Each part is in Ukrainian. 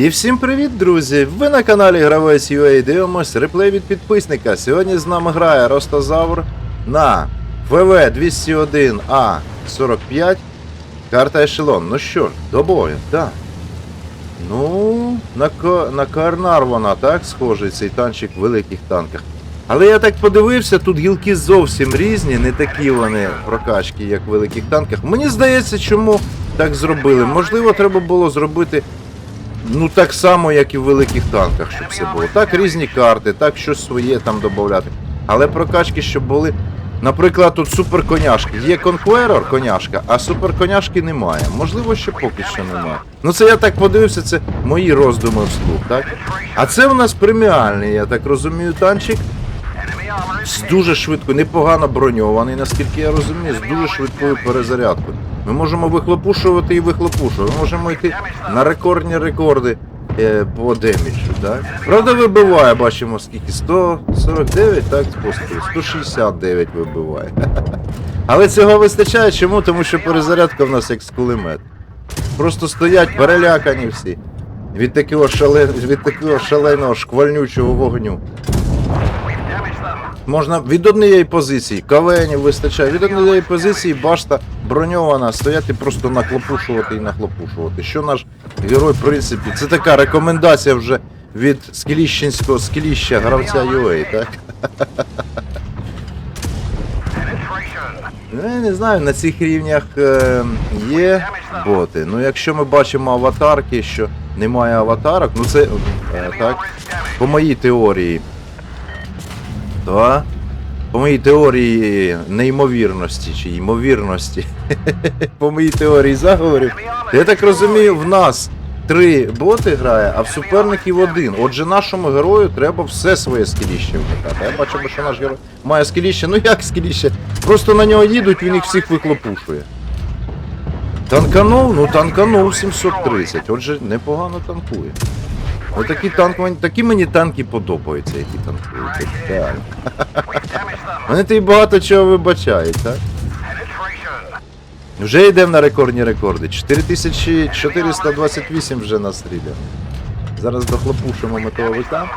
І всім привіт, друзі! Ви на каналі Гравець UA дивимось реплей від підписника. Сьогодні з нами грає Ростозавр на ВВ 201 А 45. Карта Ешелон. Ну що до бою, так. Ну, на, на Карнарвона, так, схожий цей танчик в великих танках. Але я так подивився, тут гілки зовсім різні, не такі вони прокачки, як в великих танках. Мені здається, чому так зробили. Можливо, треба було зробити ну так само, як і в великих танках, щоб все було. Так, різні карти, так щось своє там додати. Але прокачки, щоб були. Наприклад, тут суперконяшки. Є конкуерор коняшка, а суперконяшки немає. Можливо, ще поки що немає. Ну це я так подивився, це мої роздуми вслух, так? А це в нас преміальний, я так розумію, танчик. З дуже швидко, непогано броньований, наскільки я розумію, з дуже швидкою перезарядкою. Ми можемо вихлопушувати і вихлопушувати. Ми можемо йти на рекордні рекорди е, по деміджу, так? Правда, вибиває, бачимо скільки? 149, так, пострілів, 169 вибиває. Але цього вистачає чому? Тому що перезарядка в нас як з кулемет. Просто стоять перелякані всі. Від такого, шален... від такого шаленого шквальнючого вогню. Можна від однієї позиції, кавенів вистачає, від однієї позиції башта броньована, стояти просто наклопушувати і нахлопушувати. Що наш герой, в принципі, це така рекомендація вже від скіліщенського скіліща гравця UA, так? Ну, я не знаю, на цих рівнях е, є боти. Ну, якщо ми бачимо аватарки, що немає аватарок, ну це е, так, по моїй теорії. То, по моїй теорії неймовірності чи ймовірності, по моїй теорії заговорів, я так розумію, в нас три боти грає, а в суперників один. Отже, нашому герою треба все своє скіліще вмикати. Я бачимо, що наш герой має скіліще. Ну як скіліще? Просто на нього їдуть, він їх всіх вихлопушує. Танканув? Ну танканув 730. Отже, непогано танкує. Ось такі, танк, мені- такі мені танки подобаються, які танкують. Так. Вони тобі багато чого вибачають, так? Вже йдемо на рекордні рекорди. 4428 вже настріляно. Зараз дохлопушимо металовика.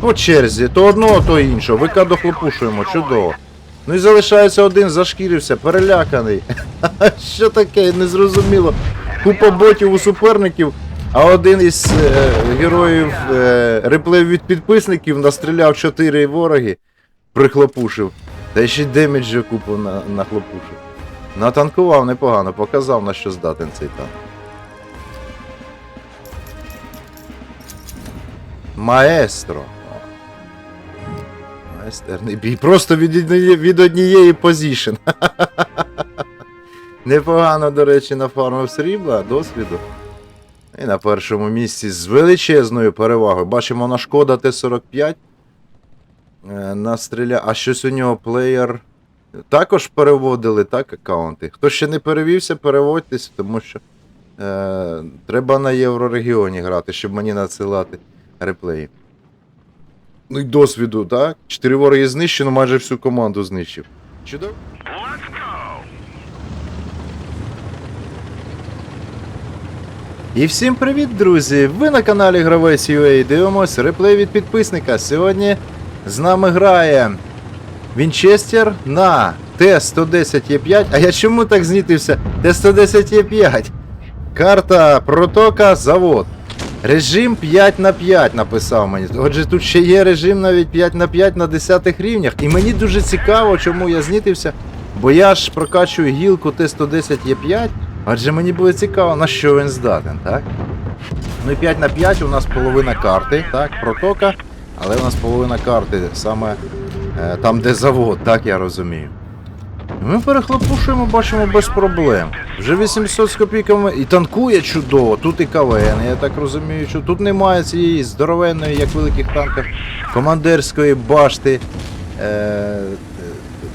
По черзі, то одного, то іншого. ВК дохлопушуємо, чудово. Ну і залишається один, зашкірився, переляканий. Що таке, незрозуміло. Купа ботів у суперників, а один із е, героїв е, реплеїв від підписників настріляв 4 вороги, прихлопушив. Та ще й демеджа купу на, нахлопушив. Натанкував непогано, показав на що здатен цей танк. Маестро. Майстерний бій. Просто від від однієї позішн. Непогано, до речі, нафармив срібла, досвіду. І на першому місці з величезною перевагою. Бачимо на шкода Т-45. Е, Настріля. А щось у нього плеєр. Також переводили, так, аккаунти. Хто ще не перевівся, переводьтесь, тому що е, треба на Єврорегіоні грати, щоб мені надсилати реплеї. Ну і досвіду, так? Чотири вороги знищено, майже всю команду знищив. Чудово. І всім привіт, друзі! Ви на каналі Гравець UA дивимось реплей від підписника. Сьогодні з нами грає Вінчестер на Т-110Е5. А я чому так знітився? Т-110Е5. Карта протока завод. Режим 5 на 5 написав мені. Отже, тут ще є режим навіть 5 на 5 на 10 рівнях. І мені дуже цікаво, чому я знітився. Бо я ж прокачую гілку Т-110Е5. Адже мені було цікаво, на що він здатен, так? Ну і 5 на 5 у нас половина карти, так, протока. Але у нас половина карти саме е, там, де завод, так я розумію. Ми перехлопушуємо, бачимо без проблем. Вже 800 з копійками і танкує чудово. Тут і КВН, я так розумію, що тут немає цієї здоровенної, як в великих танках, командирської башти. Е,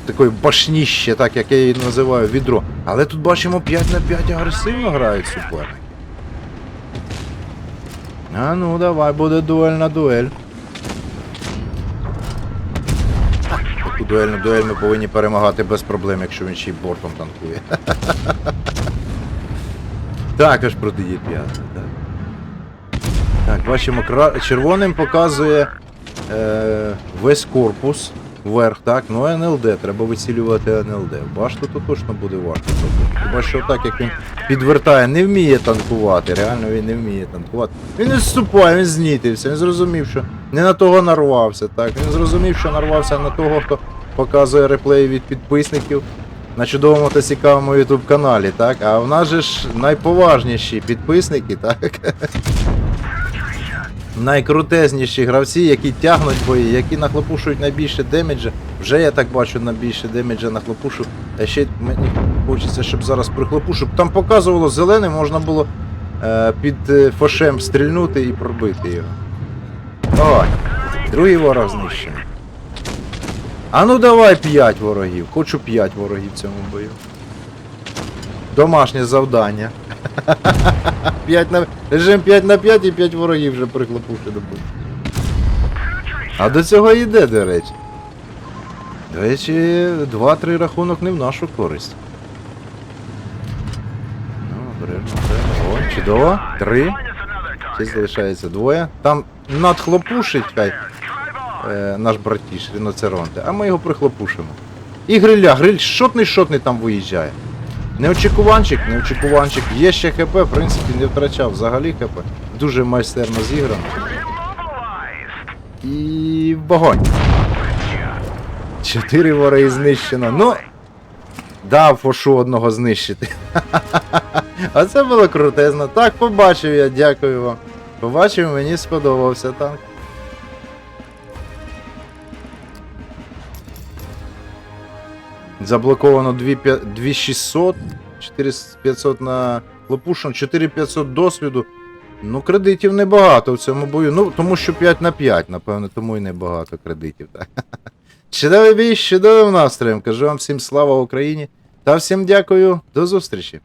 такої башніще, так як я її називаю, відро. Але тут бачимо 5 на 5 агресивно грають суперники. А ну давай, буде дуель на дуель. Таку дуельну дуель ми повинні перемагати без проблем, якщо він ще й бортом танкує. Також проти є 5 так. Так, бачимо, червоним показує е... весь корпус вверх, так. Ну НЛД, треба вицілювати НЛД. Башту то точно буде важко зробити. Хіба що так, як він підвертає, не вміє танкувати. Реально він не вміє танкувати. Він не зступає, він знітився, він зрозумів, що не на того нарвався, так. Він зрозумів, що нарвався на того, хто показує реплеї від підписників на чудовому та цікавому YouTube каналі, так? А в нас же ж найповажніші підписники, так? Найкрутезніші гравці, які тягнуть бої, які нахлопушують найбільше демеджа. Вже я так бачу найбільше демеджа нахлопушу. А ще мені хочеться, щоб зараз прихлопушу. Там показувало зелене, можна було е, під е, фошем стрільнути і пробити його. Давай. Другий ворог знищений. А ну давай 5 ворогів. Хочу 5 ворогів в цьому бою. Домашнє завдання. 5 на... Режим 5 на 5 і 5 ворогів вже прихлопуши добив. А до цього йде, до речі. До речі, 2-3 рахунок не в нашу користь. Ну, обережно, обережно. О, чудово. Три. Ще залишається двоє. Там надхлопушить хай е, наш братіш ріноцеронте, а ми його прихлопушимо. І гриля, гриль шотний шотний там виїжджає. Неочікуванчик, неочікуванчик. Є ще ХП, в принципі, не втрачав взагалі ХП. Дуже майстерно зіграно. І вогонь. Чотири вори знищено. Ну. Дав фошу одного знищити. А це було крутезно. Так, побачив я, дякую вам. Побачив, мені сподобався танк. Заблоковано 2600, 4500 на Лопушин, 4500 досвіду. Ну, кредитів небагато в цьому бою. Ну, тому що 5 на 5, напевно, тому і небагато кредитів. Так. Чудовий бій, чудовим настроєм. Кажу вам всім слава Україні. Та всім дякую, до зустрічі.